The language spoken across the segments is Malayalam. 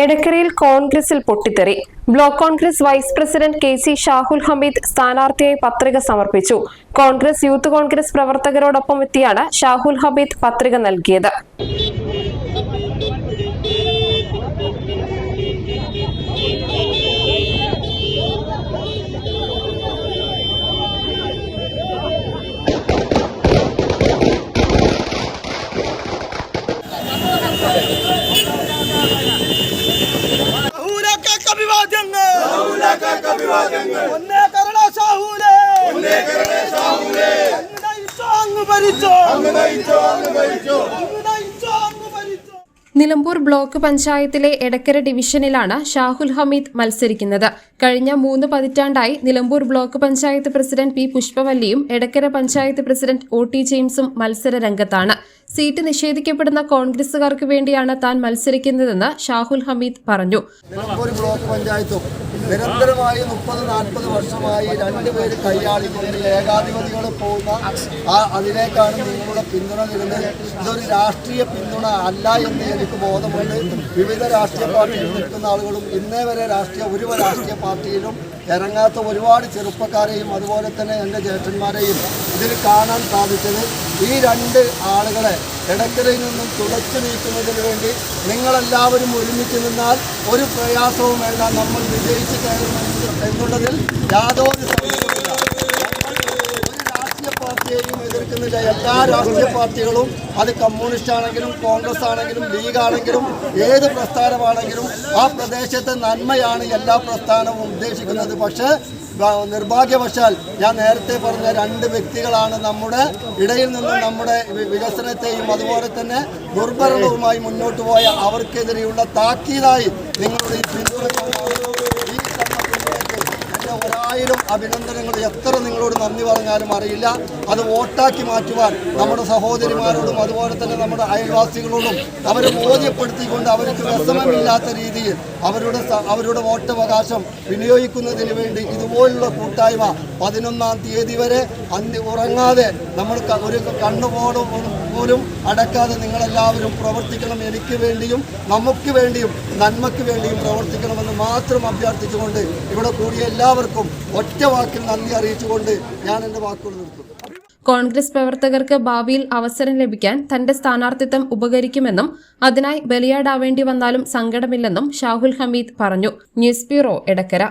എടക്കരയിൽ കോൺഗ്രസിൽ പൊട്ടിത്തെറി. Block Congress vice president K C Shahul Hameed സ്ഥാനാർത്ഥിയായി പത്രിക സമർപ്പിച്ചു. കോൺഗ്രസ് യൂത്ത് കോൺഗ്രസ് പ്രവർത്തകരോടൊപ്പം എത്തിയാണ് ഷാഹുൽ ഹമീദ് പത്രിക നൽകിയത്. നിലമ്പൂർ ബ്ലോക്ക് പഞ്ചായത്തിലെ എടക്കര ഡിവിഷനിലാണ് ഷാഹുൽ ഹമീദ് മത്സരിക്കുന്നത്. കഴിഞ്ഞ മൂന്ന് പതിറ്റാണ്ടായി Nilambur block panchayat president P പുഷ്പവല്ലിയും Edakkara panchayat president O T ജെയിംസും മത്സര രംഗത്താണ്. സീറ്റ് നിഷേധിക്കപ്പെടുന്ന കോൺഗ്രസുകാർക്ക് വേണ്ടിയാണ് താൻ മത്സരിക്കുന്നതെന്ന് ഷാഹുൽ ഹമീദ് പറഞ്ഞു. ബ്ലോക്ക് പഞ്ചായത്തും നിരന്തരമായി മുപ്പത് നാൽപ്പത് വർഷമായി രണ്ടുപേര് കൈയാളിക്കൊണ്ട് ഏകാധിപതികൾ പോകുന്ന ആ അതിലേക്കാണ് നിങ്ങളുടെ പിന്തുണ തരുന്നത് ഇതൊരു രാഷ്ട്രീയ പിന്തുണ അല്ല എന്ന് എനിക്ക് ബോധമുണ്ട്. വിവിധ രാഷ്ട്രീയ പാർട്ടിയിൽ നിൽക്കുന്ന ആളുകളും ഇന്നേ വരെ രാഷ്ട്രീയ ഒരു രാഷ്ട്രീയ പാർട്ടിയിലും ഇറങ്ങാത്ത ഒരുപാട് ചെറുപ്പക്കാരെയും അതുപോലെ തന്നെ എന്റെ ജ്യേഷ്ഠന്മാരെയും ഇതിൽ കാണാൻ സാധിച്ചത് ഈ രണ്ട് ആളുകളെ ഇടക്കിടയിൽ നിന്നും തുടച്ചു നീക്കുന്നതിന് വേണ്ടി നിങ്ങളെല്ലാവരും ഒരുമിച്ച് നിന്നാൽ ഒരു പ്രയാസവും വേണ്ട നമ്മൾ വിജയിച്ച് കയറുമെന്ന് എന്നുള്ളതിൽ യാതൊരു സംശയവുമില്ല. ഒരു രാഷ്ട്രീയ പാർട്ടിയെയും എതിർക്കുന്നില്ല എല്ലാ രാഷ്ട്രീയ പാർട്ടികളും അത് കമ്മ്യൂണിസ്റ്റ് ആണെങ്കിലും കോൺഗ്രസ് ആണെങ്കിലും ലീഗ് ആണെങ്കിലും ഏത് പ്രസ്ഥാനമാണെങ്കിലും ആ പ്രദേശത്തെ നന്മയാണ് എല്ലാ പ്രസ്ഥാനവും ഉദ്ദേശിക്കുന്നത്. പക്ഷേ നിർഭാഗ്യവശാൽ ഞാൻ നേരത്തെ പറഞ്ഞ രണ്ട് വ്യക്തികളാണ് നമ്മുടെ ഇടയിൽ നിന്ന് നമ്മുടെ വികസനത്തെയും അതുപോലെ തന്നെ ദുർഭരണവുമായി മുന്നോട്ട് പോയ അവർക്കെതിരെയുള്ള താക്കീതായി നിങ്ങളുടെ ഈ പിന്തുണ ഒരായിരം അഭിനന്ദനങ്ങൾ എത്ര നിങ്ങളോട് നന്ദി പറഞ്ഞാലും അറിയില്ല. അത് വോട്ടാക്കി മാറ്റുവാൻ നമ്മുടെ സഹോദരിമാരോടും അതുപോലെ തന്നെ നമ്മുടെ അയൽവാസികളോടും അവരെ ബോധ്യപ്പെടുത്തിക്കൊണ്ട് അവർക്ക് വ്യസനമില്ലാത്ത രീതിയിൽ അവരുടെ അവരുടെ വോട്ടവകാശം വിനിയോഗിക്കുന്നതിന് വേണ്ടി ഇതുപോലുള്ള കൂട്ടായ്മ പതിനൊന്നാം തീയതി വരെ അന്തി ഉറങ്ങാതെ നമ്മൾ ഒരു കണ്ണുപോടും പോലും അടക്കാതെ നിങ്ങളെല്ലാവരും പ്രവർത്തിക്കണം. എനിക്ക് വേണ്ടിയും നമുക്ക് വേണ്ടിയും നന്മയ്ക്ക് വേണ്ടിയും പ്രവർത്തിക്കണമെന്ന് മാത്രം അഭ്യർത്ഥിച്ചുകൊണ്ട് ഇവിടെ കൂടിയ എല്ലാവർക്കും ഒറ്റ വാക്കിൽ നന്ദി അറിയിച്ചുകൊണ്ട് ഞാൻ എന്റെ വാക്കുകൾ നിർത്തും കോൺഗ്രസ് പ്രവർത്തകർക്ക് ഭാവിയിൽ അവസരം ലഭിക്കാൻ തന്റെ സ്ഥാനാർത്ഥിത്വം ഉപകരിക്കുമെന്നും അതിനായി ബലിയാടാവേണ്ടി വന്നാലും സങ്കടമില്ലെന്നും ഷാഹുൽ ഹമീദ് പറഞ്ഞു. News bureau Edakkara.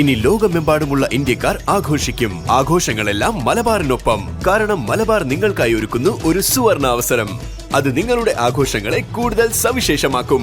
ഇനി ലോകമെമ്പാടുമുള്ള ഇന്ത്യക്കാർ ആഘോഷിക്കും. ആഘോഷങ്ങളെല്ലാം മലബാറിനൊപ്പം. കാരണം മലബാർ നിങ്ങൾക്കായി ഒരുക്കുന്നു ഒരു സുവർണ അവസരം അത് നിങ്ങളുടെ ആഘോഷങ്ങളെ കൂടുതൽ സവിശേഷമാക്കും.